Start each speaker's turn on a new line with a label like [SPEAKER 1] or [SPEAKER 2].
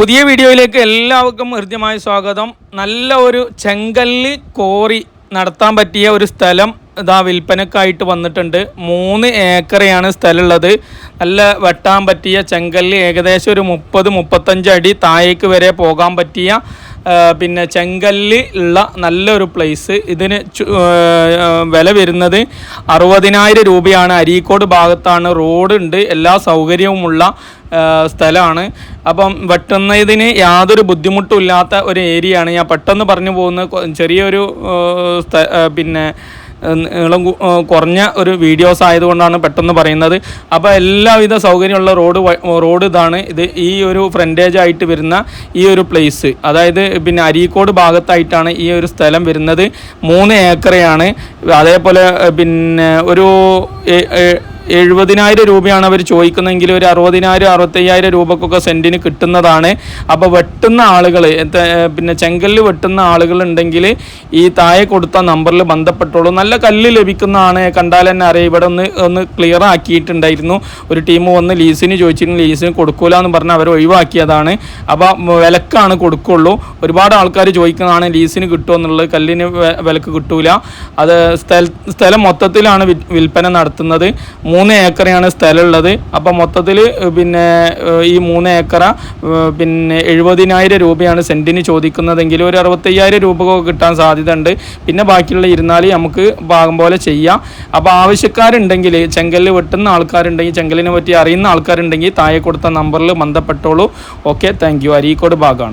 [SPEAKER 1] പുതിയ വീഡിയോയിലേക്ക് എല്ലാവർക്കും ഹൃദ്യമായ സ്വാഗതം. നല്ല ഒരു ചെങ്കല്ല് കോറി നടത്താൻ പറ്റിയ ഒരു സ്ഥലം ഇതാ വിൽപ്പനക്കായിട്ട് വന്നിട്ടുണ്ട്. മൂന്ന് ഏക്കറയാണ് സ്ഥലമുള്ളത്. നല്ല വെട്ടാൻ പറ്റിയ ചെങ്കല്ല് ഏകദേശം ഒരു മുപ്പത് മുപ്പത്തഞ്ച് അടി താഴേക്ക് വരെ പോകാൻ പറ്റിയ പിന്നെ ചെങ്കല്ല് ഉള്ള നല്ലൊരു പ്ലേസ് ഇതിന് വില വരുന്നത് അറുപതിനായിരം രൂപയാണ്. അരീക്കോട് ഭാഗത്താണ്. റോഡ് ഉണ്ട്. എല്ലാ സൗകര്യവുമുള്ള സ്ഥലമാണ്. അപ്പം വെട്ടുന്നതിന് യാതൊരു ബുദ്ധിമുട്ടും ഇല്ലാത്ത ഒരു ഏരിയയാണ് ഞാൻ പെട്ടെന്ന് പറഞ്ഞു പോകുന്ന ചെറിയൊരു പിന്നെ നീളം കുറഞ്ഞ ഒരു വീഡിയോസ് ആയതുകൊണ്ടാണ് പെട്ടെന്ന് പറയുന്നത്. അപ്പോൾ എല്ലാവിധ സൗകര്യമുള്ള റോഡ് റോഡ് ഇതാണ്. ഇത് ഈ ഒരു ഫ്രണ്ടേജ് ആയിട്ട് വരുന്ന ഈ ഒരു പ്ലേസ് അതായത് പിന്നെ അരീക്കോട് ഭാഗത്തായിട്ടാണ് ഈ ഒരു സ്ഥലം വരുന്നത്. മൂന്ന് ഏക്കറയാണ്. അതേപോലെ പിന്നെ ഒരു എഴുപതിനായിരം രൂപയാണ് അവർ ചോദിക്കുന്നതെങ്കിൽ ഒരു അറുപതിനായിരം അറുപത്തയ്യായിരം രൂപക്കൊക്കെ സെന്റിന് കിട്ടുന്നതാണ്. അപ്പോൾ വെട്ടുന്ന ആളുകൾ പിന്നെ ചെങ്കല്ല് വെട്ടുന്ന ആളുകൾ ഉണ്ടെങ്കിൽ ഈ താഴെ കൊടുത്ത നമ്പറിൽ ബന്ധപ്പെട്ടോളൂ. നല്ല കല്ല് ലഭിക്കുന്നതാണ് കണ്ടാൽ തന്നെ അറിയാം. ഇവിടെ ഒന്ന് ഒന്ന് ക്ലിയർ ആക്കിയിട്ടുണ്ടായിരുന്നു. ഒരു ടീം വന്ന് ലീസിന് ചോദിച്ചിരുന്നു. ലീസിന് കൊടുക്കൂല എന്ന് പറഞ്ഞ് അവർ ഒഴിവാക്കിയതാണ്. അപ്പോൾ വിലക്കാണ് കൊടുക്കുള്ളൂ. ഒരുപാട് ആൾക്കാർ ചോദിക്കുന്നതാണ് ലീസിന് കിട്ടുമോ എന്നുള്ളത്. കല്ലിന് വിലക്ക് കിട്ടൂല. അത് സ്ഥല മൊത്തത്തിലാണ് വിൽപ്പന നടത്തുന്നത്. ഏക്കറയാണ് സ്ഥലമുള്ളത്. അപ്പോൾ മൊത്തത്തിൽ പിന്നെ ഈ മൂന്ന് ഏക്കറ പിന്നെ എഴുപതിനായിരം രൂപയാണ് സെന്റിന് ചോദിക്കുന്നതെങ്കിൽ ഒരു അറുപത്തയ്യായിരം രൂപ കിട്ടാൻ സാധ്യത ഉണ്ട് പിന്നെ ബാക്കിയുള്ള ഇരുന്നാൽ നമുക്ക് ഭാഗം പോലെ ചെയ്യാം. അപ്പോൾ ആവശ്യക്കാരുണ്ടെങ്കിൽ ചെങ്കല്ല് വെട്ടുന്ന ആൾക്കാരുണ്ടെങ്കിൽ ചെങ്കലിനെ പറ്റി അറിയുന്ന ആൾക്കാരുണ്ടെങ്കിൽ താഴെ കൊടുത്ത നമ്പറിൽ ബന്ധപ്പെട്ടോളൂ. Okay thank you. അരീക്കോട് ഭാഗമാണ്.